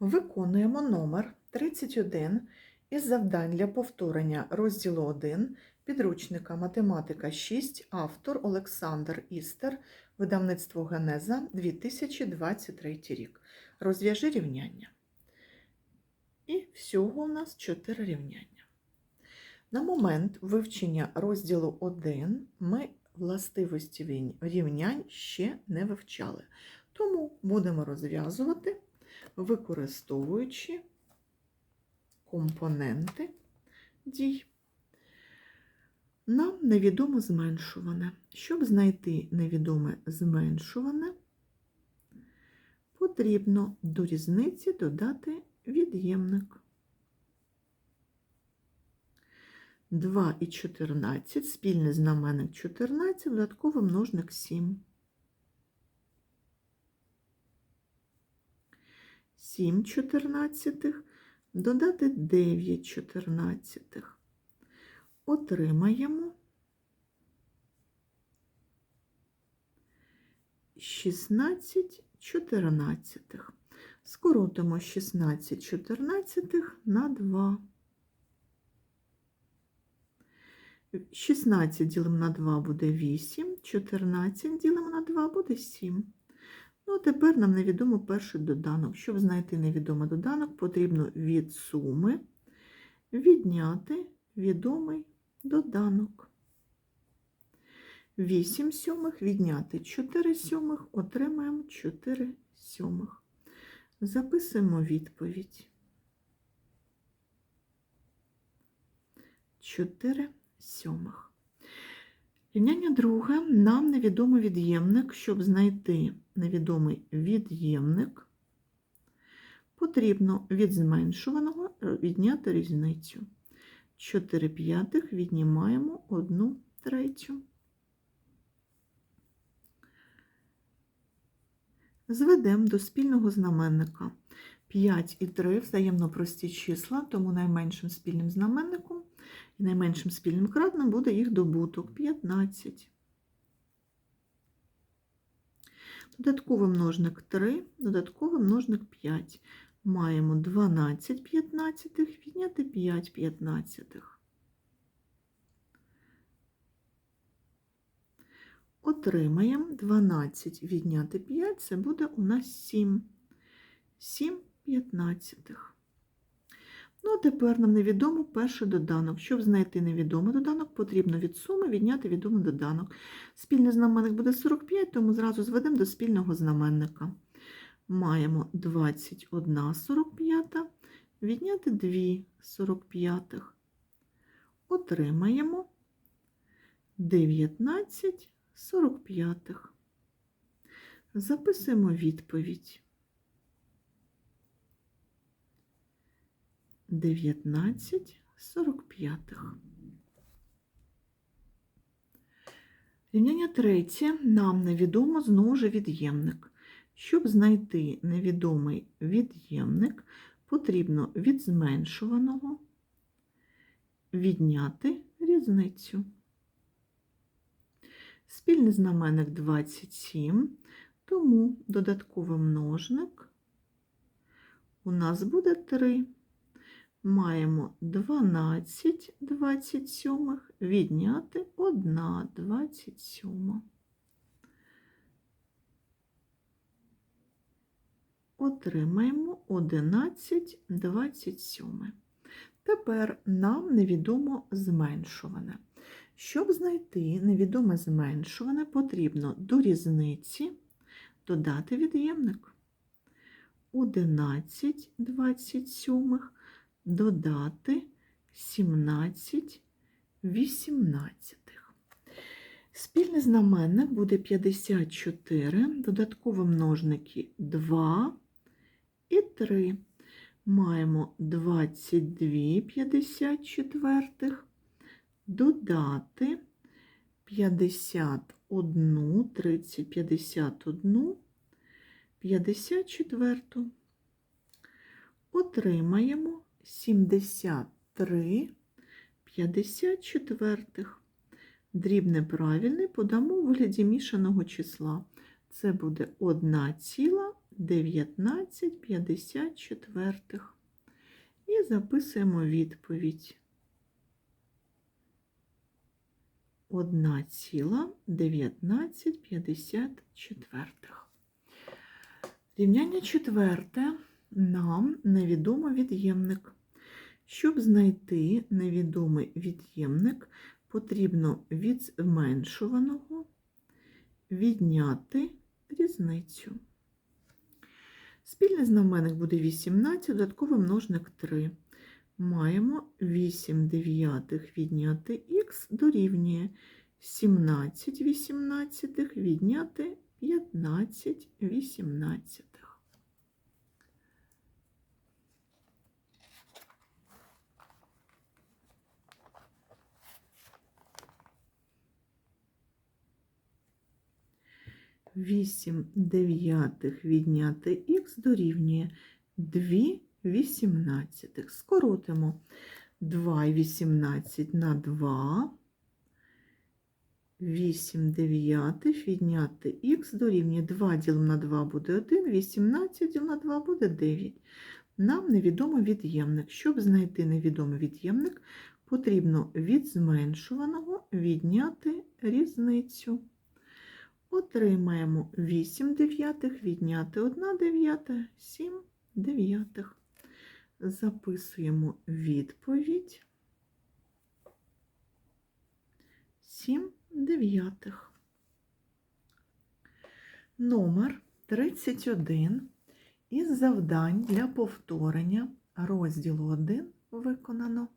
Виконуємо номер 31 із завдань для повторення розділу 1 підручника Математика 6, автор Олександр Істер, видавництво Генеза 2023 рік. Розв'яжи рівняння. І всього у нас 4 рівняння. На момент вивчення розділу 1 ми властивості рівнянь ще не вивчали. Тому будемо розв'язувати, використовуючи компоненти дій. Нам невідомо зменшуване. Щоб знайти невідоме зменшуване, потрібно до різниці додати від'ємник. 2 і 14, спільний знаменник 14, додатковий множник 7. 7 чотирнадцятих, додати 9 чотирнадцятих. Отримаємо 16 чотирнадцятих. Скоротимо 16 чотирнадцятих на 2. 16 ділимо на 2 буде 8, 14 ділимо на 2 буде 7. Ну, тепер нам невідомо перший доданок. Щоб знайти невідомий доданок, потрібно від суми відняти відомий доданок. 8 сьомих відняти 4 сьомих, отримаємо 4 сьомих. Записуємо відповідь. 4 сьомих. Рівняння друге. Нам невідомий від'ємник. Щоб знайти невідомий від'ємник, потрібно від зменшуваного відняти різницю. 4 п'ятих віднімаємо 1 третю. Зведемо до спільного знаменника 5 і 3 взаємно прості числа, тому найменшим спільним знаменником і найменшим спільним кратним буде їх добуток 15. Додатковий множник 3, додатковий множник 5. Маємо 12 п'ятнадцятих, відняти 5 п'ятнадцятих. Отримаємо 12 відняти 5, це буде у нас 7. 7 п'ятнадцятих. Ну, а тепер нам невідомо перший доданок. Щоб знайти невідомий доданок, потрібно від суми відняти відомий доданок. Спільний знаменник буде 45, тому зразу зведемо до спільного знаменника. Маємо 21 45, відняти 2 45. Отримаємо 19 45. Записуємо відповідь. 19 45. Рівняння третє. Нам невідомо знову ж від'ємник. Щоб знайти невідомий від'ємник, потрібно від зменшуваного відняти різницю. Спільний знаменник 27, тому додатковий множник у нас буде 3 маємо 12 27 відняти 1 27. Отримаємо 11 27. Тепер нам невідомо зменшуване. Щоб знайти невідоме зменшуване, потрібно до різниці додати від'ємник. 11 27 додати 17 18. Спільний знаменник буде 54, додаткові множники 2 і 3. Маємо 22 54, додати 51, 30, 51, 54. Отримаємо 73 54. Дріб неправильний подамо у вигляді мішаного числа. Це буде 1 ціла 19 54. І записуємо відповідь. 1,1954. Рівняння четверте. Нам невідомо від'ємник. Щоб знайти невідомий від'ємник, потрібно від зменшуваного відняти різницю. Спільний знаменник буде 18, додатковий множник 3. Маємо 8 дев'ятих відняти х дорівнює 17 вісімнадцятих відняти 15 вісімнадцятих. Вісім дев'ятих відняти х дорівнює 2 вісімнадцятих. Скоротимо 2 і 18 на 2. 8 дев'ятих відняти х дорівнює 2 ділимо на 2 буде 1, 18 ділимо на 2 буде 9. Нам невідомо від'ємник. Щоб знайти невідомий від'ємник, потрібно від зменшуваного відняти різницю. Отримаємо 8 дев'ятих відняти 1 дев'ята, 7 дев'ятих. Записуємо відповідь. 7 дев'ятих. Номер 31 із завдань для повторення розділу 1 виконано.